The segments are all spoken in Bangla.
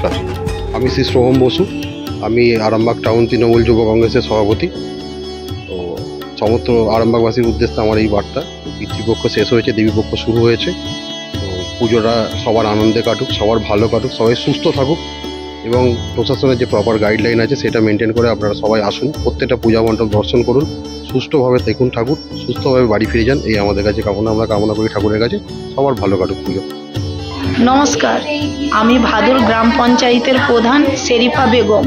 নমস্কার আমি শ্রী সোহম বসু, আমি আরামবাগ টাউন তৃণমূল যুব কংগ্রেসের সভাপতি। তো সমস্ত আরামবাগবাসীর উদ্দেশ্যে আমার এই বার্তা, পিতৃপক্ষ শেষ হয়েছে, দেবীপক্ষ শুরু হয়েছে। তো পুজোটা সবার আনন্দে কাটুক, সবার ভালো কাটুক, সবাই সুস্থ থাকুক এবং প্রশাসনের যে প্রপার গাইডলাইন আছে সেটা মেনটেন করে আপনারা সবাই আসুন, প্রত্যেকটা পূজা মণ্ডপ দর্শন করুন, সুস্থভাবে দেখুন ঠাকুর, সুস্থভাবে বাড়ি ফিরে যান, এই আমাদের কাছে কামনা, আমরা কামনা করি ঠাকুরের কাছে, সবার ভালো কাটুক পুজো। নমস্কার, আমি ভাদুর গ্রাম পঞ্চায়েতের প্রধান শেরিফা বেগম।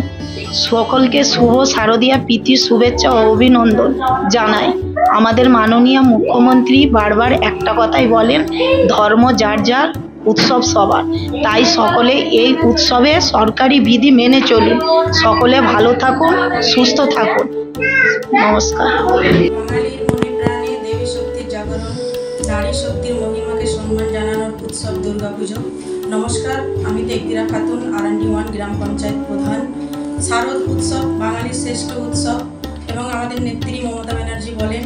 সকলকে শুভ শারদীয়া প্রীতি, শুভেচ্ছা ও অভিনন্দন জানাই। আমাদের মাননীয় মুখ্যমন্ত্রী বারবার একটা কথাই বলেন, ধর্ম যার যার, উৎসব সবার। তাই সকলে এই উৎসবে সরকারি বিধি মেনে চলুন। সকলে ভালো থাকুন, সুস্থ থাকুন। নমস্কার। নারী শক্তির মহিমাকে সম্মান জানানোর উৎসব দুর্গাপুজো। নমস্কার, আমি তেকদিরা খাতুন আরান্ডি ওয়ান গ্রাম পঞ্চায়েত প্রধান। শারদ উৎসব বাঙালির শ্রেষ্ঠ উৎসব এবং আমাদের নেত্রী মমতা ব্যানার্জি বলেন,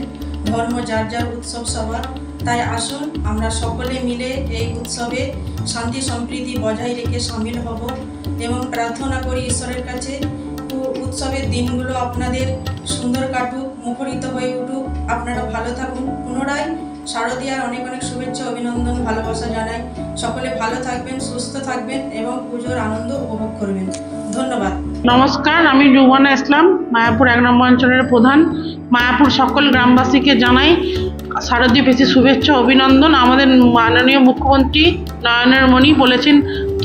ধর্ম যার যার উৎসব সবার। তাই আসুন, আমরা সকলে মিলে এই উৎসবে শান্তি সম্প্রীতি বজায় রেখে সামিল হব এবং প্রার্থনা করি ঈশ্বরের কাছে উৎসবের দিনগুলো আপনাদের সুন্দর কাটুক, মুখরিত হয়ে উঠুক। আপনারা ভালো থাকুন। পুনরায় শারদীয়ার অনেক অনেক শুভেচ্ছা, অভিনন্দন, ভালোবাসা জানাই। সকলে ভালো থাকবেন, সুস্থ থাকবেন এবং পুজোর আনন্দ উপভোগ করবেন। ধন্যবাদ। নমস্কার, আমি রুবানা ইসলাম, মায়াপুর এক নম্বর অঞ্চলের প্রধান। মায়াপুর সকল গ্রামবাসীকে জানাই শারদীয় পেশি শুভেচ্ছা, অভিনন্দন। আমাদের মাননীয় মুখ্যমন্ত্রী নয়নের মণি বলেছেন,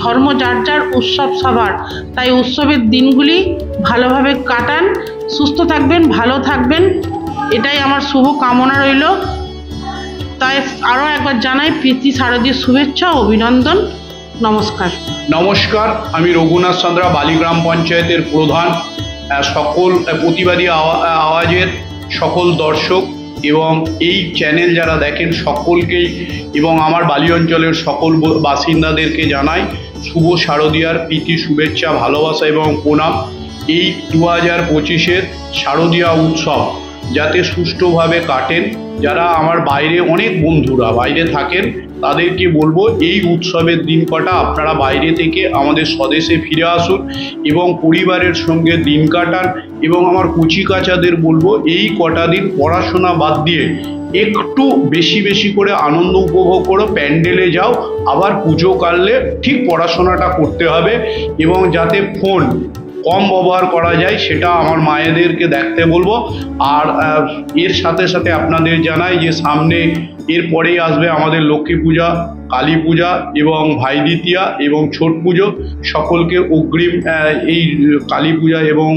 ধর্ম যার যার উৎসব সবার। তাই উৎসবের দিনগুলি ভালোভাবে কাটান, সুস্থ থাকবেন, ভালো থাকবেন। এটাই আমার শুভ কামনা রইল। তাই আরও একবার জানাই প্রীতি শারদীয় শুভেচ্ছা অভিনন্দন। নমস্কার। নমস্কার, আমি রঘুনাথ চন্দ্রা বালিগ্রাম পঞ্চায়েতের প্রধান সকল প্রতিবাদী আওয়া- আওয়াজের সকল দর্শক এবং এই চ্যানেল যারা দেখেন সকলকেই এবং আমার বালি অঞ্চলের সকল বাসিন্দাদেরকে জানাই শুভ শারদীয়ার প্রীতি শুভেচ্ছা, ভালোবাসা এবং প্রণাম। এই দু হাজার পঁচিশের শারদীয়া উৎসব যাতে সুষ্ঠুভাবে কাটেন। যারা আমার বাইরে অনেক বন্ধুরা বাইরে থাকেন, তাদেরকে বলব এই উৎসবের দিন কটা আপনারা বাইরে থেকে আমাদের স্বদেশে ফিরে আসুন এবং পরিবারের সঙ্গে দিন কাটান এবং আমার কুচিকাচাদের বলব এই কটা দিন পড়াশোনা বাদ দিয়ে একটু বেশি বেশি করে আনন্দ উপভোগ করো, প্যান্ডেলে যাও, আবার পুজো কাটলে ঠিক পড়াশোনাটা করতে হবে এবং যাতে ফোন কম ব্যবহার করা যায়, সেটা আমার মায়েদেরকে দেখতে বলব। আর এর সাথে সাথে আপনাদের জানাই যে সামনে এরপরেই আসবে আমাদের লক্ষ্মী পূজা, কালী পূজা এবং ভাই দ্বিতীয়া এবং ছট পুজো। সকলকে অগ্রিম এই কালী পূজা এবং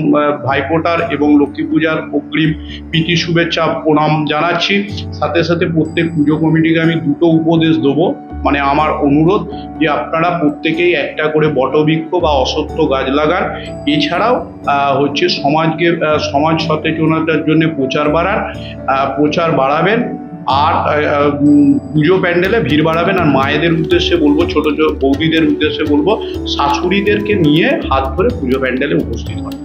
ভাইফোঁটার এবং লক্ষ্মী পূজার অগ্রিম প্রীতি শুভেচ্ছা প্রণাম জানাচ্ছি। সাথে সাথে প্রত্যেক পুজো কমিটিকে আমি দুটো উপদেশ দেবো। মানে আমার অনুরোধ যে আপনারা প্রত্যেকেই একটা করে বটবৃক্ষ বা অসত্য গাছ লাগান। এছাড়াও হচ্ছে সমাজকে সমাজ সচেতনতার জন্য প্রচার বাড়ান প্রচার বাড়াবেন। আর পুজো প্যান্ডেলে ভিড় বাড়াবেন। আর মায়েদের উদ্দেশ্যে বলব, ছোট ছোট বৌদিদের উদ্দেশ্যে বলব, শাশুড়িদেরকে নিয়ে হাত ধরে পুজো প্যান্ডেলে উপস্থিত হন।